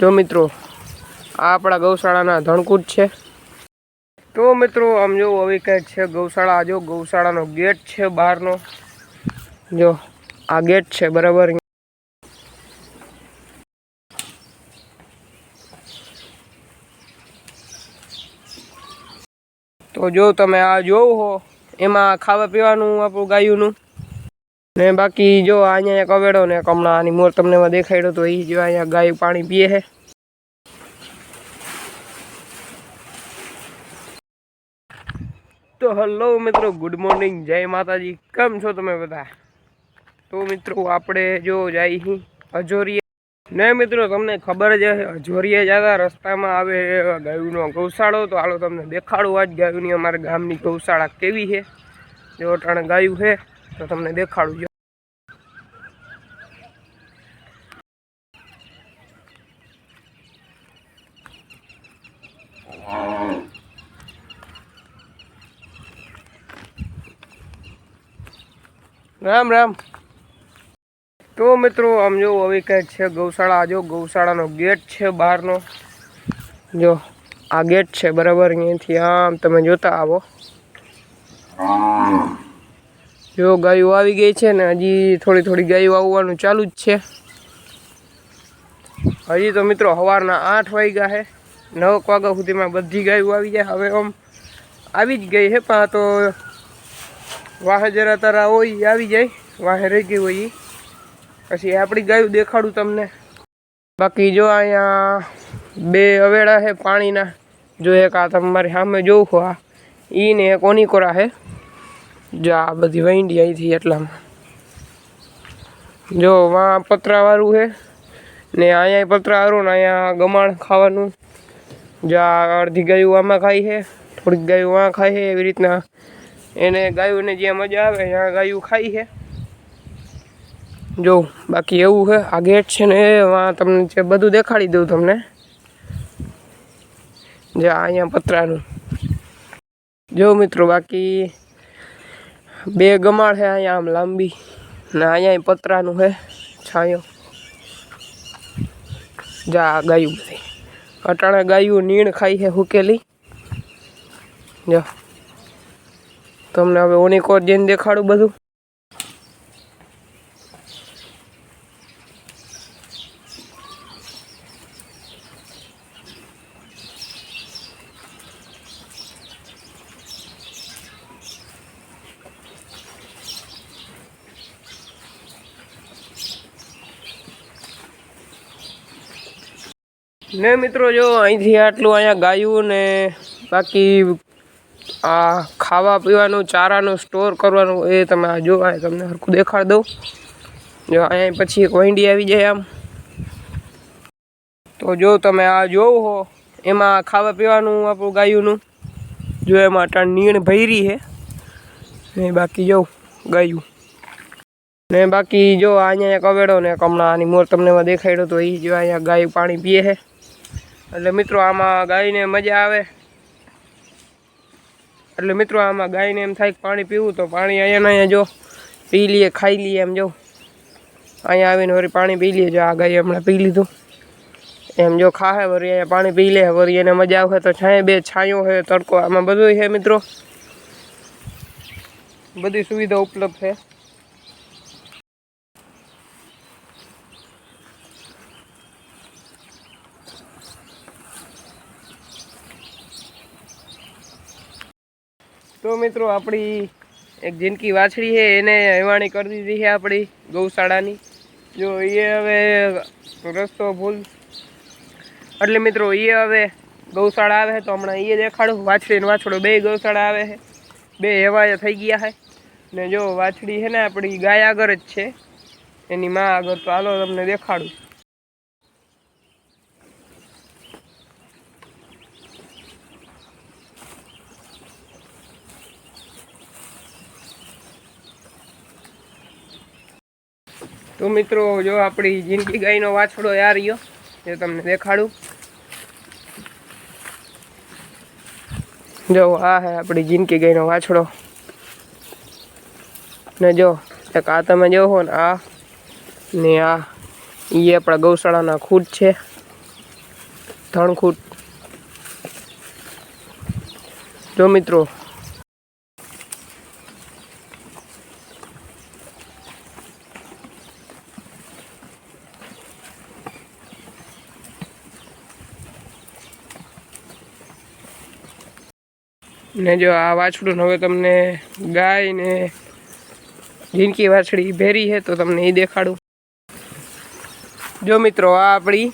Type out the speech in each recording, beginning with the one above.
જો મિત્રો, આ આપણા ગૌશાળાના ધણકૂટ છે. તો મિત્રો, આમ જો હવે કંઈક છે ગૌશાળા જો ગૌશાળાનો ગેટ છે બહારનો. જો, આ ગેટ છે બરાબર. તો જો તમે આ જોવો હો, એમાં ખાવા પીવાનું આપણું ગાયુંનું. ને બાકી જો અહીંયા એક ને હમણાં આની મોર તમને એમાં દેખાડ્યો તો એ જો અહીંયા ગાય પાણી પીએ છે. તો હલો મિત્રો ગુડ મોર્નિંગ જય માતાજી. કેમ છો તમે બધા? તો મિત્રો, આપણે જો જાય અહીં અજોરીએ ને મિત્રો, તમને ખબર હશે અજોરીએ જતા રસ્તામાં આવે ગાયુંનો ગૌશાળો. તો હાલો તમને દેખાડું આજ ગાયુંની અમારા ગામની ગૌશાળા કેવી છે. જો અટાણે ગાયું છે, તો તમને દેખાડું રામ રામ. તો મિત્રો, આમ જો, હવે કંઈક છે ગૌશાળા. જો ગૌશાળાનો ગેટ છે બહારનો. જો, આ ગેટ છે બરાબર અહીંયાથી. આમ તમે જોતા આવો. જો, ગાયો આવી ગઈ છે ને, હજી થોડી થોડી ગાયો આવવાનું ચાલુ જ છે. હજી તો મિત્રો, સવારના આઠ વાગ્યા છે નવ વાગ્યા સુધીમાં બધી ગાયો આવી જાય. હવે આમ આવી જ ગઈ છે પણ તો વાહે જરા તારા હોય આવી જાય, વાહે રહી ગઈ હોય. પછી આપણી ગાયું દેખાડું તમને. બાકી જો અહીંયા બે અવેડા છે પાણીના. જો એક આ તમારી સામે જોઉં છો આ ઈને એક ઓનિકોરા છે. જો આ બધી વૈંડી અહીંથી એટલામાં. જો વાં પતરાવાળું છે. ને અહીંયા પતરાવાળું ને અહીંયા ગમાણ ખાવાનું. જો આ અડધી ગાયું આમાં ખાય છે, થોડીક ગાયું વાં ખાય છે એવી રીતના એને ગાયોને જ્યાં મજા આવે, ત્યાં ગાયું ખાય છે. જો, બાકી એવું છે, આ ગેટ છે ને, એમાં તમને જે બધું દેખાડી દઉં તમને. જે અહીંયા પતરાનું. જો મિત્રો, બાકી બે ગમાળ છે અહીંયા આમ લાંબી. ને અહીંયા પતરાનું છે, છાંયો. જા ગાયું બધી. અટાણે ગાયું નીણ ખાઈ છે, હુકેલી. જો. તમને હવે ઓનિકોર જઈને દેખાડું બધું. ને મિત્રો જો અહીંથી આટલું અહીંયા ગાયું ને બાકી આ ખાવા પીવાનું, ચારાનું સ્ટોર કરવાનું, એ તમે આ જો આ તમને સરખું દેખાડ દઉં. જો, અહીંયા પછી એક વંડી આવી જાય આમ. તો જો તમે આ જોવો હો, એમાં ખાવા પીવાનું આપણું ગાયુંનું. જો, એમાં ટાણ નીણ ભૈરી છે. ને બાકી જો, ગાયું. ને બાકી જો, અહીંયા એક અવેડો ને એક હમણાં આની મોર તમને એમાં દેખાડ્યો તો એ જો, અહીંયા ગાય પાણી પીએ છે. એટલે મિત્રો, આમાં ગાયને મજા આવે. એટલે મિત્રો, આમાં ગાયને એમ થાય પાણી પીવું તો પાણી અહીંયા અહીંયા જો પી લઈએ, ખાઈ લઈએ એમ જો. અહીંયા આવીને વળી પાણી પી લઈએ જો, આ ગાય હમણાં પી લીધું. એમ જો ખાહે વળી અહીંયા પાણી પી લે, વળી એને મજા આવે તો છાંય બે છાંયો છે તડકો. આમાં બધું છે મિત્રો. બધી સુવિધા ઉપલબ્ધ છે. તો મિત્રો આપણી એક જિંદગી વાછડી છે, એને હેવાણી કરી દીધી છે આપણી ગૌશાળાની. જો એ હવે રસ્તો ભૂલ. એટલે મિત્રો એ હવે ગૌશાળા આવે છે, તો હમણાં એ દેખાડું. વાછડી ને વાછડો બે ગૌશાળા આવે છે. બે હેવાય થઈ ગયા છે. ને જો વાછડી છે ને આપણી ગાય આગળ જ છે. એની માં આગળ તો હાલો તમને દેખાડું. તો મિત્રો, જો આપણી જિંદગી ગાયનો વાછડો યાર રહ્યો, એ તમને દેખાડું. જો, આ હે આપણી જિંદગી ગાયનો વાછડો. ને જો, એક આ તમે જોવો ને આ ને આ એ આપણા ગૌશાળાના ખૂટ છે. ધણખૂટ જો મિત્રો ને જો આ વાછડું હવે તમને ગાય ને જિંદગી વાછડી ભેરી છે, તો તમને એ દેખાડું. જો મિત્રો, આ આપણી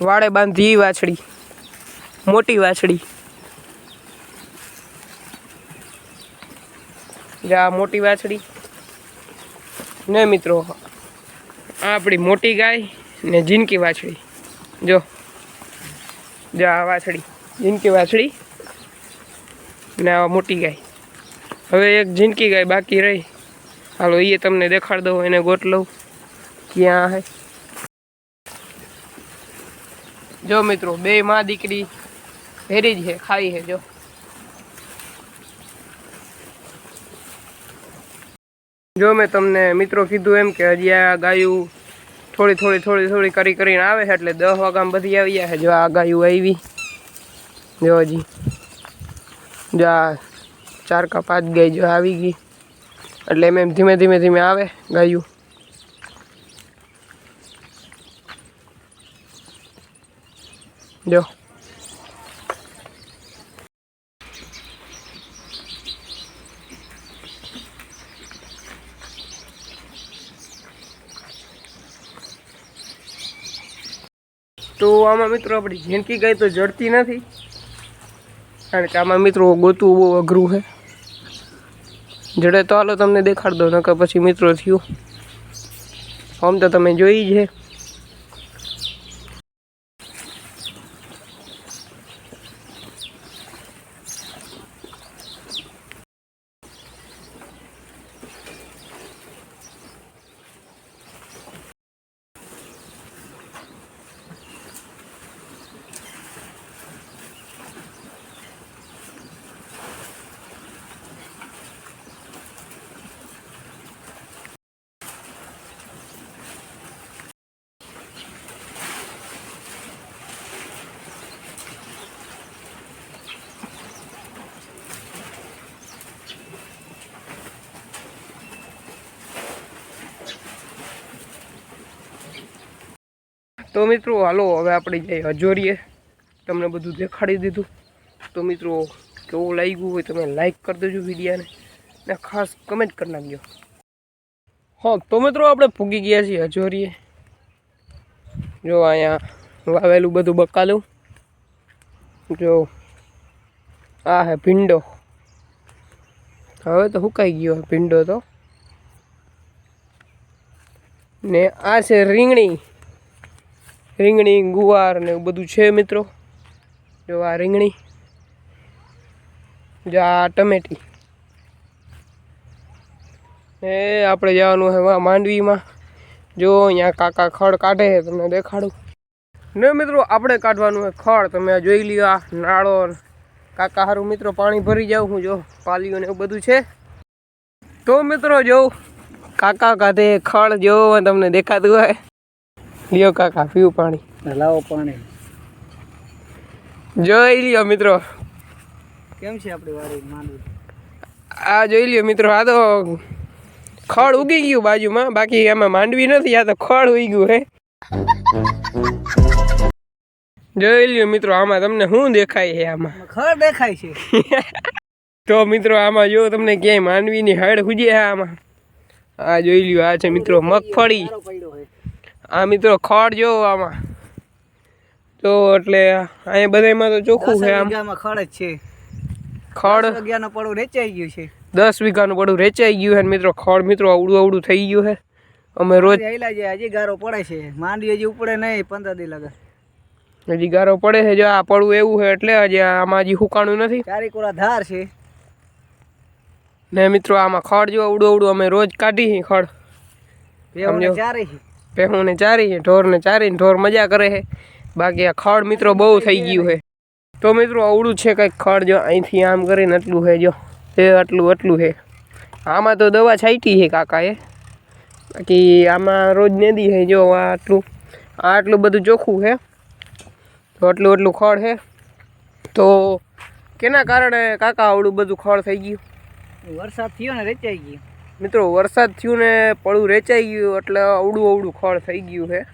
વાડે બાંધી વાછડી. મોટી વાછડી. આ મોટી વાછડી. ને મિત્રો, આ આપણી મોટી ગાય ને જિંદગી વાછડી. જો જો આ વાછડી જિંદગી વાછડી. ને આવા મોટી ગાય. હવે એક જિંદગી ગાય બાકી રહી. હાલો એ તમને દેખાડ દઉં, એને ગોટ લઉં. ક્યાં હે? જો મિત્રો, બે માં દીકરી ભેરી જ છે, ખાઈ છે, જો. જો મેં તમને મિત્રો કીધું એમ કે હજી આ ગાયું થોડી થોડી થોડી થોડી કરી કરીને આવે છે, એટલે દસ વાગ્યામાં બધી આવી જાય છે, જો આ ગાયું આવી. જો હજી. જો આ ચાર કા પાંચ ગાય જો આવી ગઈ. એટલે એમ એમ ધીમે ધીમે ધીમે આવે ગાયું. જો. તો આમાં મિત્રો આપણી જિંદગી ગાય તો જડતી નથી. કારણ કે આમાં મિત્રો ગોતવું બહુ અઘરું છે. જડે તો હાલો તમને દેખાડ દો નકર પછી મિત્રો થયું. આમ તો તમે જોઈ છે. તો મિત્રો, હાલો, હવે આપણે જઈએ હજોરીએ. તમને બધું દેખાડી દીધું. તો મિત્રો, કેવું લાગ્યું હોય તમે લાઈક કરી દેજો વિડીયાને. ને ખાસ કમેન્ટ કરી નાખજો. હા, તો મિત્રો, આપણે પૂગી ગયા છીએ હજોરીએ. જો અહીંયા વાવેલું બધું બકાલું. જો, આ હે ભીંડો. હવે તો સુકાઈ ગયો ભીંડો તો. ને આ છે રીંગણી. રીંગણી, ગુવાર ને એવું બધું છે મિત્રો. જો આ રીંગણી, જો આ ટમેટી. એ આપણે જવાનું છે માંડવીમાં. જો અહીંયા કાકા ખડ કાઢે છે, તમને દેખાડું. ને મિત્રો, આપણે કાઢવાનું છે ખડ. તમે આ જોઈ લ્યો આ નાળો કાકા સારું મિત્રો પાણી ભરી જાઉં હું જો, પાલીઓ ને એવું બધું છે. તો મિત્રો, જો કાકા કાઢે ખડ, જો તમને દેખાતું હોય. લ્યો કાકા પીવું પાણી. લાવો પાણી. જોઈ લ્યો મિત્રો. કેમ છે આપણી વાડી માંડવી? આ જોઈ લ્યો મિત્રો આ તો ખડ ઉગી ગયું બાજુમાં બાકી એમાં માંડવી નથી આ તો ખડ ઉગી ગયું હે. જોઈ લ્યો મિત્રો આમાં તમને શું દેખાય છે આમાં? ખડ દેખાય છે. તો મિત્રો આમાં જો તમને ક્યાંય માંડવીની હળ ખૂજે આમાં. આ જોઈ લ્યો આ છે મિત્રો મગફળી. આ મિત્રો ખડ જો આમાં. તો એટલે અહીંયા બધામાં તો ચોખ્ખું છે આમ. ખડ જ છે. ખડ અગિયારનો પડું રેચાઈ ગયું છે. દસ વીઘાનું પડું રેચાઈ ગયું છે મિત્રો ખડ મિત્રો અવડું અવડું થઈ ગયું છે. અમે રોજ હેલા છે હજી ગારો પડે છે. માંડવી હજી ઉપડે નહીં પંદર દી લગા હજી ગારો પડે છે જો આ પડવું એવું છે એટલે હજી આમાં હજી હુકાણું નથી. ચારી કોરા ધાર છે. ને મિત્રો આમાં ખડ જો અવડું અવડું અમે રોજ કાઢી ખડ. ચારે ભેહુંને ચારી ઢોરને ચારીને ઢોર મજા કરે છે. બાકી આ ખડ મિત્રો બહુ થઈ ગયું છે. તો મિત્રો અવળું છે કંઈક ખડ, જો અહીંથી આમ કરીને આટલું છે, જો. એ આટલું આટલું છે. આમાં તો દવા છાંટી છે કાકાએ બાકી આમાં રોજ નદી છે, જો આટલું. આ આટલું બધું ચોખ્ખું છે. તો આટલું આટલું ખડ છે. તો કેના કારણે કાકા આવડું બધું ખડ થઈ ગયું? વરસાદ થયો ને રેચાઈ ગયું. મિત્રો વરસાદ થયું ને પડું રેચાઈ ગયું એટલે અવડું અવડું ખળ થઈ ગયું છે.